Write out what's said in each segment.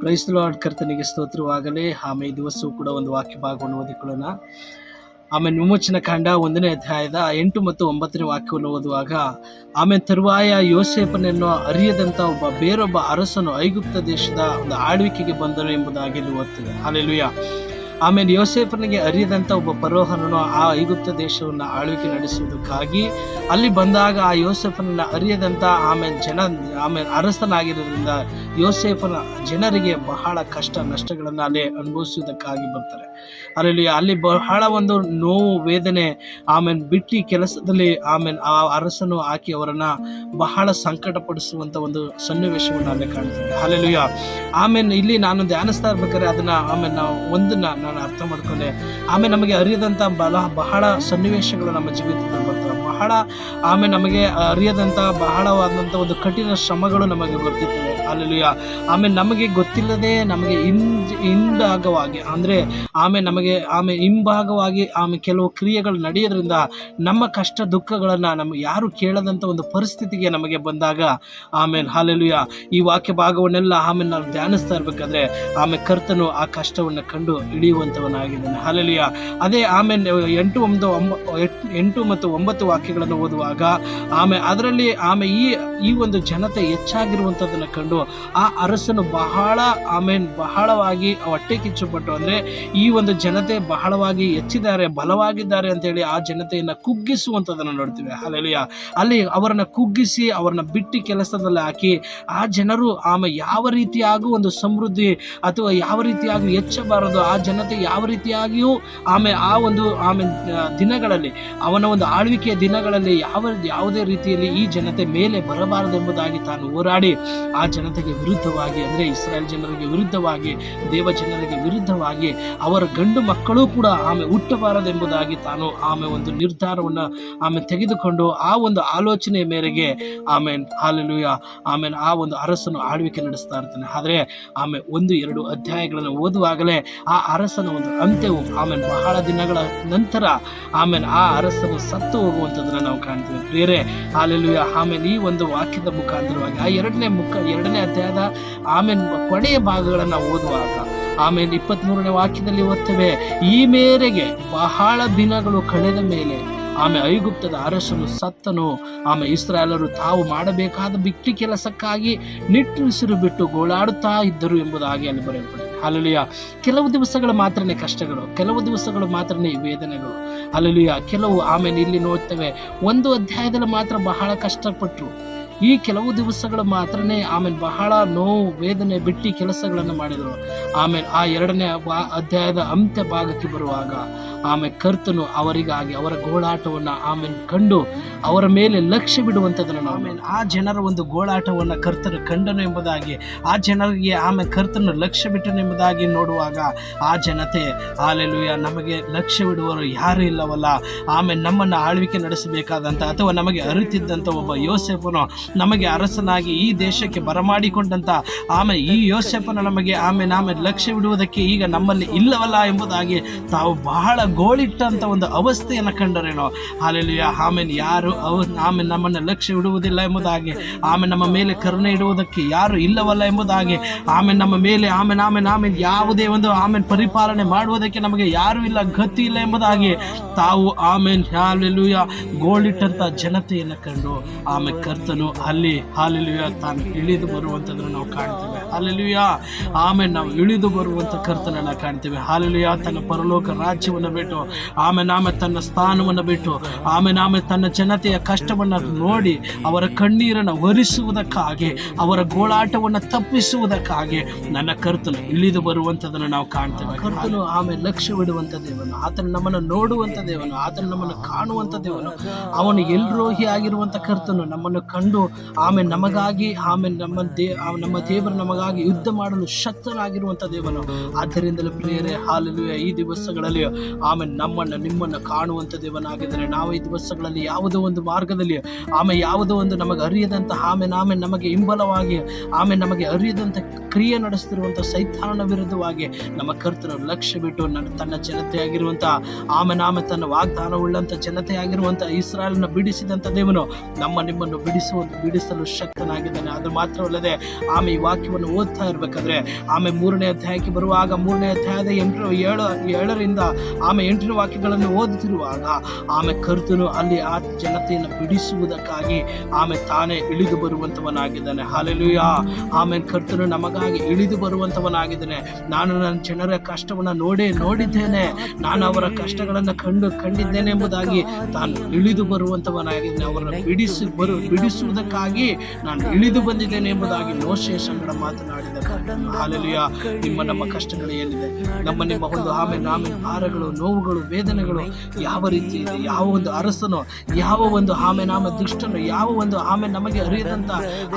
Price lord ಕರ್ತನಿಗೆ ಸ್ತೋತ್ರವಾಗಲೇ. ಆಮೇಲೆ ಈ ದಿವಸವೂ ಕೂಡ ಒಂದು ವಾಕ್ಯ ಭಾಗವನ್ನು ಓದಿಕೊಳ್ಳೋಣ. ಆಮೇಲೆ ವಿಮೋಚನ ಕಾಂಡ ಒಂದನೇ ಅಧ್ಯಾಯದ ಎಂಟು ಮತ್ತು ಒಂಬತ್ತನೇ ವಾಕ್ಯವನ್ನು ಓದುವಾಗ ಆಮೇಲೆ ತರುವಾಯ ಯೋಸೇಪನನ್ನು ಅರಿಯದಂತ ಒಬ್ಬ ಬೇರೊಬ್ಬ ಅರಸನು ಐಗುಪ್ತ ದೇಶದ ಒಂದು ಆಳ್ವಿಕೆಗೆ ಬಂದನು ಎಂಬುದಾಗಿ ಓದ್ತದೆ. ಹಾಲೆಲುಯ ಆಮೇಲೆ ಯೋಸೇಫನಿಗೆ ಅರಿಯದಂತ ಒಬ್ಬ ಪರೋಹನನು ಆ ಐಗುಪ್ತ ದೇಶವನ್ನು ಆಳ್ವಿಕೆ ನಡೆಸುವುದಕ್ಕಾಗಿ ಅಲ್ಲಿ ಬಂದಾಗ ಆ ಯೋಸೇಫನನ್ನು ಅರಿಯದಂತ ಆಮೇಲೆ ಜನ ಆಮೇಲೆ ಅರಸನಾಗಿರೋದ್ರಿಂದ ಯೋಸೇಫನ ಜನರಿಗೆ ಬಹಳ ಕಷ್ಟ ನಷ್ಟಗಳನ್ನು ಅಲ್ಲಿ ಅನುಭವಿಸುವುದಕ್ಕಾಗಿ ಬರ್ತಾರೆ. ಅಲ್ಲಿ ಅಲ್ಲಿ ಬಹಳ ಒಂದು ನೋವು, ವೇದನೆ ಆಮೇಲೆ ಬಿಟ್ಟಿ ಕೆಲಸದಲ್ಲಿ ಆಮೇಲೆ ಆ ಅರಸನು ಹಾಕಿ ಅವರನ್ನು ಬಹಳ ಸಂಕಟಪಡಿಸುವಂತ ಒಂದು ಸನ್ನಿವೇಶವನ್ನು ಅಲ್ಲಿ ಕಾಣ್ತಿದ್ದೆ ಅಲ್ಲೆಲುಯ್ಯ ಆಮೇಲೆ ಇಲ್ಲಿ ನಾನು ಧ್ಯಾನಿಸ್ತಾ ಇರ್ಬೇಕಾದ್ರೆ ಅದನ್ನ ಆಮೇಲೆ ನಾವು ಒಂದನ್ನ ನಾನು ಅರ್ಥ ಮಾಡ್ಕೊಂಡೆ. ಆಮೇಲೆ ನಮಗೆ ಅರಿಯದಂತ ಬಲ, ಬಹಳ ಸನ್ನಿವೇಶಗಳು ನಮ್ಮ ಜೀವಿತದಲ್ಲಿ ಬರ್ತವೆ. ಬಹಳ ಆಮೇಲೆ ನಮಗೆ ಅರಿಯದಂತ ಬಹಳವಾದಂಥ ಒಂದು ಕಠಿಣ ಶ್ರಮಗಳು ನಮಗೆ ಬರ್ತಿರ್ತವೆ. ಆಮೇಲೆ ನಮಗೆ ಗೊತ್ತಿಲ್ಲದೆ ನಮಗೆ ಹಿಂದ್ ಹಿಂಭಾಗವಾಗಿ ಅಂದರೆ ಆಮೇಲೆ ನಮಗೆ ಆಮೇಲೆ ಹಿಂಭಾಗವಾಗಿ ಆಮೇಲೆ ಕೆಲವು ಕ್ರಿಯೆಗಳು ನಡೆಯೋದ್ರಿಂದ ನಮ್ಮ ಕಷ್ಟ ದುಃಖಗಳನ್ನು ನಮಗೆ ಯಾರು ಕೇಳದಂಥ ಒಂದು ಪರಿಸ್ಥಿತಿಗೆ ನಮಗೆ ಬಂದಾಗ ಆಮೇಲೆ ಹಾಲೆಲುಯ್ಯ ಈ ವಾಕ್ಯ ಭಾಗವನ್ನೆಲ್ಲ ಆಮೇಲೆ ನಾವು ಧ್ಯಾನಿಸ್ತಾ ಇರಬೇಕಾದ್ರೆ ಆಮೇಲೆ ಕರ್ತನು ಆ ಕಷ್ಟವನ್ನು ಕಂಡು ಹಿಡಿಯುವಂಥವನಾಗಿದ್ದಾನೆ ಹಾಲೆಲುಯ್ಯ ಅದೇ ಆಮೇಲೆ ಎಂಟು ಒಂದು ಎಂಟು ಮತ್ತು ಒಂಬತ್ತು ವಾಕ್ಯಗಳನ್ನು ಓದುವಾಗ ಆಮೇಲೆ ಅದರಲ್ಲಿ ಆಮೇಲೆ ಈ ಈ ಒಂದು ಜನತೆ ಹೆಚ್ಚಾಗಿರುವಂಥದ್ದನ್ನು ಕಂಡು ಆ ಅರಸನು ಬಹಳ ಆಮೇಲೆ ಬಹಳವಾಗಿ ಹೊಟ್ಟೆ ಕಿಚ್ಚುಪಟ್ಟು ಅಂದರೆ ಈ ಒಂದು ಜನತೆ ಬಹಳವಾಗಿ ಹೆಚ್ಚಿದ್ದಾರೆ ಬಲವಾಗಿದ್ದಾರೆ ಅಂತೇಳಿ ಆ ಜನತೆಯನ್ನು ಕುಗ್ಗಿಸುವಂಥದ್ದನ್ನು ನೋಡ್ತೀವಿ. ಅಲ್ಲೆಲಿಯ ಅಲ್ಲಿ ಅವರನ್ನು ಕುಗ್ಗಿಸಿ, ಅವರನ್ನ ಬಿಟ್ಟು ಕೆಲಸದಲ್ಲಿ ಹಾಕಿ ಆ ಜನರು ಆಮೆ ಯಾವ ರೀತಿಯಾಗೂ ಒಂದು ಸಮೃದ್ಧಿ ಅಥವಾ ಯಾವ ರೀತಿಯಾಗಿ ಹೆಚ್ಚಬಾರದು ಆ ಜನತೆ ಯಾವ ರೀತಿಯಾಗಿಯೂ ಆಮೆ ಆ ಒಂದು, ಆಮೆ ದಿನಗಳಲ್ಲಿ, ಅವನ ಒಂದು ಆಳ್ವಿಕೆಯ ದಿನಗಳಲ್ಲಿ ಯಾವ, ಯಾವುದೇ ರೀತಿಯಲ್ಲಿ ಈ ಜನತೆ ಮೇಲೆ ಬರಬಾರದೆಂಬುದಾಗಿ ತಾನು ಹೋರಾಡಿ ಆ ಜನತೆಗೆ ವಿರುದ್ಧವಾಗಿ, ಅಂದರೆ ಇಸ್ರಾಯೇಲ್ ಜನರಿಗೆ ವಿರುದ್ಧವಾಗಿ, ದೇವ ಜನರಿಗೆ ವಿರುದ್ಧವಾಗಿ, ಅವರ ಗಂಡು ಮಕ್ಕಳು ಕೂಡ ಆಮೆ ಹುಟ್ಟಬಾರದೆಂಬುದಾಗಿ ತಾನು ಆಮೆ ಒಂದು ನಿರ್ಧಾರವನ್ನು ಆಮೆ ತೆಗೆದುಕೊಂಡು ಆ ಒಂದು ಆಲೋಚನೆ ಮೇರೆಗೆ ಆಮೇನ್, ಹಾಲೆಲುಯ ಆಮೇಲೆ ಆ ಒಂದು ಅರಸನು ಆಳ್ವಿಕೆ ನಡೆಸ್ತಾ ಇರ್ತಾನೆ. ಆದರೆ ಆಮೆ ಒಂದು, ಎರಡು ಅಧ್ಯಾಯಗಳನ್ನು ಓದುವಾಗಲೇ ಆ ಅರಸನ ಒಂದು ಅಂತ್ಯವು ಆಮೇಲೆ ಬಹಳ ದಿನಗಳ ನಂತರ ಆಮೇಲೆ ಆ ಅರಸನು ಸತ್ತು ಹೋಗುವಂಥದ್ದನ್ನು ನಾವು ಕಾಣ್ತೀವಿ. ಬೇರೆ ಹಾಲೆಲುಯ ಆಮೇಲೆ ಈ ಒಂದು ವಾಕ್ಯದ ಮುಖಾಂತರವಾಗಿ ಆ ಎರಡನೇ ಮುಖ, ಎರಡನೇ ಅಧ್ಯಾಯ ಅಧ್ಯಾಯದ ಆಮೇಲೆ ಕೊನೆಯ ಭಾಗಗಳನ್ನು ಓದುವಾಗ ಆಮೇಲೆ ಇಪ್ಪತ್ತ್ಮೂರನೇ ವಾಕ್ಯದಲ್ಲಿ ಓದ್ತೇವೆ, ಈ ಮೇರೆಗೆ ಬಹಳ ದಿನಗಳು ಕಳೆದ ಮೇಲೆ ಆಮೆ ಐಗುಪ್ತದ ಅರಸನು ಸತ್ತನು. ಆಮೆ ಇಸ್ರಾಯೇಲರು ತಾವು ಮಾಡಬೇಕಾದ ಬಿಟ್ಟಿ ಕೆಲಸಕ್ಕಾಗಿ ನಿಟ್ಟುಸಿರು ಬಿಟ್ಟು ಗೋಳಾಡುತ್ತಾ ಇದ್ದರು ಎಂಬುದಾಗಿ ಅಲ್ಲಿ ಬರೆಯಲ್ಪಡುತ್ತೆ ಅಲ್ಲಲಿಯ ಕೆಲವು ದಿವಸಗಳು ಮಾತ್ರನೇ ಕಷ್ಟಗಳು, ಕೆಲವು ದಿವಸಗಳು ಮಾತ್ರನೇ ವೇದನೆಗಳು. ಅಲ್ಲಲಿಯ ಕೆಲವು ಆಮೇಲೆ ಇಲ್ಲಿ ನೋಡ್ತೇವೆ, ಒಂದು ಅಧ್ಯಾಯದಲ್ಲಿ ಮಾತ್ರ ಬಹಳ ಕಷ್ಟಪಟ್ಟರು ಈ ಕೆಲವು ದಿವಸಗಳು ಮಾತ್ರನೇ ಆಮೇಲೆ ಬಹಳ ನೋವು, ವೇದನೆ ಬಿಟ್ಟಿ ಕೆಲಸಗಳನ್ನು ಮಾಡಿದರು. ಆಮೇಲೆ ಆ ಎರಡನೇ ಅಧ್ಯಾಯದ ಅಂತ್ಯ ಭಾಗಕ್ಕೆ ಬರುವಾಗ ಆಮೇಲೆ ಕರ್ತನು ಅವರಿಗಾಗಿ, ಅವರ ಗೋಳಾಟವನ್ನು ಆಮೇಲೆ ಕಂಡು ಅವರ ಮೇಲೆ ಲಕ್ಷ್ಯ ಬಿಡುವಂಥದ್ದನ್ನು ಆಮೇಲೆ ಆ ಜನರ ಒಂದು ಗೋಳಾಟವನ್ನು ಕರ್ತನು ಕಂಡನು ಎಂಬುದಾಗಿ, ಆ ಜನರಿಗೆ ಆಮೆ ಕರ್ತನು ಲಕ್ಷ್ಯ ಬಿಟ್ಟನು ಎಂಬುದಾಗಿ ನೋಡುವಾಗ ಆ ಜನತೆ ಆಲೆಲುಯ ನಮಗೆ ಲಕ್ಷ್ಯ ಬಿಡುವರು ಯಾರೂ ಇಲ್ಲವಲ್ಲ. ಆಮೇಲೆ ನಮ್ಮನ್ನು ಆಳ್ವಿಕೆ ನಡೆಸಬೇಕಾದಂಥ ಅಥವಾ ನಮಗೆ ಅರಿತಿದ್ದಂಥ ಒಬ್ಬ ಯೋಸೆಫನು ನಮಗೆ ಅರಸನಾಗಿ ಈ ದೇಶಕ್ಕೆ ಬರಮಾಡಿಕೊಂಡಂಥ ಆಮೇಲೆ ಈ ಯೋಸೆಫನು ನಮಗೆ ಆಮೇಲೆ ಆಮೇಲೆ ಲಕ್ಷ್ಯ ಬಿಡುವುದಕ್ಕೆ ಈಗ ನಮ್ಮಲ್ಲಿ ಇಲ್ಲವಲ್ಲ ಎಂಬುದಾಗಿ ತಾವು ಬಹಳ ಗೋಳಿಟ್ಟಂಥ ಒಂದು ಅವಸ್ಥೆಯನ್ನು ಕಂಡರೇನೋ? ಹಾಲೆಲುಯ ಆಮೇಲೆ ಯಾರು ಅವ ಆಮೇಲೆ ನಮ್ಮನ್ನು ಲಕ್ಷ್ಯ ಇಡುವುದಿಲ್ಲ ಎಂಬುದಾಗಿ ಆಮೇಲೆ ನಮ್ಮ ಮೇಲೆ ಕರುಣೆ ಇಡುವುದಕ್ಕೆ ಯಾರು ಇಲ್ಲವಲ್ಲ ಎಂಬುದಾಗಿ ಆಮೇಲೆ ನಮ್ಮ ಮೇಲೆ ಆಮೇಲೆ ಆಮೇಲೆ ಆಮೇಲೆ ಯಾವುದೇ ಒಂದು ಆಮೇಲೆ ಪರಿಪಾಲನೆ ಮಾಡುವುದಕ್ಕೆ ನಮಗೆ ಯಾರು ಇಲ್ಲ, ಗತಿ ಇಲ್ಲ ಎಂಬುದಾಗಿ ತಾವು ಆಮೇಲೆ ಹಾಲೆಲುಯ ಗೋಳಿಟ್ಟಂಥ ಜನತೆಯನ್ನು ಕಂಡು ಆಮೇಲೆ ಕರ್ತನು ಅಲ್ಲಿ, ಹಾಲೆಲುಯ, ತಾನು ಇಳಿದು ಬರುವಂಥದ್ದನ್ನು ನಾವು ಕಾಣ್ತೇವೆ. ಹಾಲೆಲುಯ ಆಮೇಲೆ ನಾವು ಇಳಿದು ಬರುವಂಥ ಕರ್ತನನ್ನ ಕಾಣ್ತೇವೆ. ಹಾಲೆಲುಯ, ತನ್ನ ಪರಲೋಕ ರಾಜ್ಯವನ್ನು ಬಿಟ್ಟು. ಆಮೇಲೆ ಆಮೆ ತನ್ನ ಸ್ಥಾನವನ್ನು ಬಿಟ್ಟು. ಆಮೇಲೆ ಆಮೇಲೆ ತನ್ನ ಜನತೆಯ ಕಷ್ಟವನ್ನು ನೋಡಿ ಅವರ ಕಣ್ಣೀರನ್ನು ಒರೆಸುವುದಕ್ಕಾಗಿ, ಅವರ ಗೋಳಾಟವನ್ನು ತಪ್ಪಿಸುವುದಕ್ಕಾಗಿ ನನ್ನ ಕರ್ತನು ಇಳಿದು ಬರುವಂಥದ್ದನ್ನು ನಾವು ಕಾಣ್ತೇವೆ. ಕರ್ತನು ಆಮೇಲೆ ಲಕ್ಷ್ಯವಿಡುವಂಥ ದೇವನು, ಆತನು ನಮ್ಮನ್ನು ನೋಡುವಂಥ ದೇವನು, ಆತನು ನಮ್ಮನ್ನು ಕಾಣುವಂಥ ದೇವನು. ಅವನು ಎಲ್ರೋಹಿ ಆಗಿರುವಂಥ ಕರ್ತನು ನಮ್ಮನ್ನು ಕಂಡು ಆಮೇಲೆ ನಮಗಾಗಿ ಆಮೇಲೆ ನಮ್ಮ ದೇ ನಮ್ಮ ದೇವರು ನಮಗಾಗಿ ಯುದ್ಧ ಮಾಡಲು ಶಕ್ತನಾಗಿರುವಂಥ ದೇವನು. ಆದ್ದರಿಂದಲೇ ಪ್ರಿಯರೇ ಹಾಲಲ್ಲಿ ಈ ದಿವಸಗಳಲ್ಲಿ ಆಮೇಲೆ ನಮ್ಮನ್ನು, ನಿಮ್ಮನ್ನು ಕಾಣುವಂಥ ದೇವನಾಗಿದ್ದಾನೆ ನಾವು ಈ ದಿವಸಗಳಲ್ಲಿ ಯಾವುದೋ ಒಂದು ಮಾರ್ಗದಲ್ಲಿ, ಆಮೇಲೆ ಯಾವುದೋ ಒಂದು ನಮಗೆ ಅರಿಯದಂಥ ಆಮೇಲೆ ಆಮೇಲೆ ನಮಗೆ ಹಿಂಬಲವಾಗಿ, ಆಮೇಲೆ ನಮಗೆ ಅರಿಯದಂಥ ಕ್ರಿಯೆ ನಡೆಸ್ತಿರುವಂಥ ಸೈತಾನನ ವಿರುದ್ಧವಾಗಿ ನಮ್ಮ ಕರ್ತನ ಲಕ್ಷ್ಯ ಬಿಟ್ಟು ನನ್ನ, ತನ್ನ ಜನತೆಯಾಗಿರುವಂಥ ಆಮೇಲೆ ಆಮೇಲೆ ತನ್ನ ವಾಗ್ದಾನವುಳ್ಳಂಥ ಜನತೆಯಾಗಿರುವಂಥ ಇಸ್ರಾಲನ್ನು ಬಿಡಿಸಿದಂಥ ದೇವನು ನಮ್ಮ ನಿಮ್ಮನ್ನು ಬಿಡಿಸುವ, ಬಿಡಿಸಲು ಶಕ್ತನಾಗಿದ್ದಾನೆ. ಅದು ಮಾತ್ರವಲ್ಲದೆ ಆಮೆ ಈ ವಾಕ್ಯವನ್ನು ಓದ್ತಾ ಇರಬೇಕಾದ್ರೆ ಆಮೆ ಮೂರನೇ ಅಧ್ಯಾಯಕ್ಕೆ ಬರುವಾಗ ಮೂರನೇ ಅಧ್ಯಾಯದ ಎಂಟು, ಏಳು, ಏಳರಿಂದ ಆಮೆ ಎಂಟನೇ ವಾಕ್ಯಗಳನ್ನು ಓದುತ್ತಿರುವಾಗ ಆಮೆ ಕರ್ತನು ಅಲ್ಲಿ ಆ ಜನತೆಯನ್ನು ಬಿಡಿಸುವುದಕ್ಕಾಗಿ ಆಮೆ ತಾನೇ ಇಳಿದು ಬರುವಂಥವನಾಗಿದ್ದಾನೆ. ಹಾಲೆಲುಯ ಆಮೆ ಕರ್ತನು ನಮಗಾಗಿ ಇಳಿದು ಬರುವಂಥವನಾಗಿದ್ದಾನೆ. ನಾನು ನನ್ನ ಜನರ ಕಷ್ಟವನ್ನು ನೋಡೇ ನೋಡಿದ್ದೇನೆ. ನಾನು ಅವರ ಕಷ್ಟಗಳನ್ನು ಕಂಡು ಕಂಡಿದ್ದೇನೆ ಎಂಬುದಾಗಿ ತಾನು ಇಳಿದು ಬರುವಂಥವನಾಗಿದ್ದೇನೆ. ಅವರನ್ನು ಬಿಡಿಸಿ ಬರು ಬಿಡಿಸುವುದಕ್ಕಾಗಿ ನಾನು ಇಳಿದು ಬಂದಿದ್ದೇನೆ ಎಂಬುದಾಗಿ ಮೋಶೆಯ ಸಂಗಡ ಮಾತನಾಡಿದ ಹಾಲೆಲುಯ ನಿಮ್ಮ ನಮ್ಮ ಕಷ್ಟಗಳು ಏನಿದೆ? ನಮ್ಮ ನಿಮ್ಮ ಒಂದು ಆಮೇಲೆ ನಾಮೆ ಭಾರಗಳು ನೋವುಗಳು, ವೇದನೆಗಳು ಯಾವ ರೀತಿ ಇದೆ? ಯಾವ ಒಂದು ಅರಸನು, ಯಾವ ಒಂದು ಆಮೆ ನಾಮ ದುಷ್ಟನು, ಯಾವ ಒಂದು ಆಮೆ ನಮಗೆ ಅರಿಯದಂತ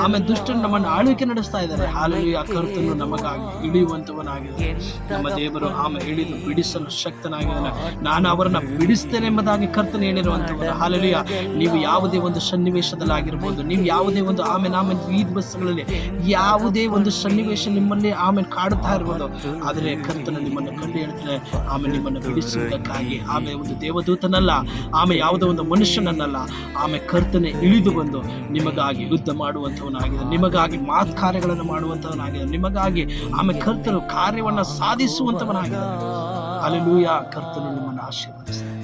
ಆಮೆ ದುಷ್ಟನು ನಮ್ಮನ್ನು ಆಳ್ವಿಕೆ ನಡೆಸ್ತಾ ಇದ್ದಾರೆ. ಹಾಲೆಲುಯ, ಕರ್ತನು ನಮಗಾಗಿ ಇಳಿಯುವಂತವನಾಗಿದೆ ನಮ್ಮ ದೇವರು ಆಮೆ ಇಳಿದು ಬಿಡಿಸಲು ಶಕ್ತನಾಗಿದ್ದಾನೆ. ನಾನು ಅವರನ್ನ ಬಿಡಿಸ್ತೇನೆ ಎಂಬುದಾಗಿ ಕರ್ತನು ಹೇಳಿರುವಂತವನು ಹಾಲೆಲುಯ, ನೀವು ಯಾವುದೇ ಒಂದು ಸನ್ನಿವೇಶದಲ್ಲಾಗಿರ್ಬೋದು, ನೀವು ಯಾವುದೇ ಒಂದು ಆಮೆ ನಾಮ ಈದ್ ಬಸ್ಗಳಲ್ಲಿ ಯಾವುದೇ ಒಂದು ಸನ್ನಿವೇಶ ನಿಮ್ಮಲ್ಲಿ ಆಮೇಲೆ ಕಾಡುತ್ತಾ ಇರ್ಬೋದು. ಆದರೆ ಕರ್ತನು ನಿಮ್ಮನ್ನು ಕಂಡು ಹೇಳ್ತಾರೆ ಆಮೇಲೆ ನಿಮ್ಮನ್ನು ಬಿಡಿಸುವುದಕ್ಕಾಗಿ ಆಮೆ ಒಂದು ದೇವದೂತನಲ್ಲ, ಆಮೆ ಯಾವುದೋ ಒಂದು ಮನುಷ್ಯನನ್ನಲ್ಲ. ಆಮೆ ಕರ್ತನೆ ಇಳಿದು ಬಂದು ನಿಮಗಾಗಿ ಯುದ್ಧ ಮಾಡುವಂಥವನಾಗಿದೆ, ನಿಮಗಾಗಿ ಮಾತ್ ಕಾರ್ಯಗಳನ್ನು ಮಾಡುವಂಥವನಾಗಿದೆ, ನಿಮಗಾಗಿ ಆಮೆ ಕರ್ತನು ಕಾರ್ಯವನ್ನು ಸಾಧಿಸುವಂಥವನಾಗಿದೆ. ಅಲ್ಲೆಲೂಯ ಕರ್ತನು ನಿಮ್ಮನ್ನು ಆಶೀರ್ವದಿಸ್ತಾರೆ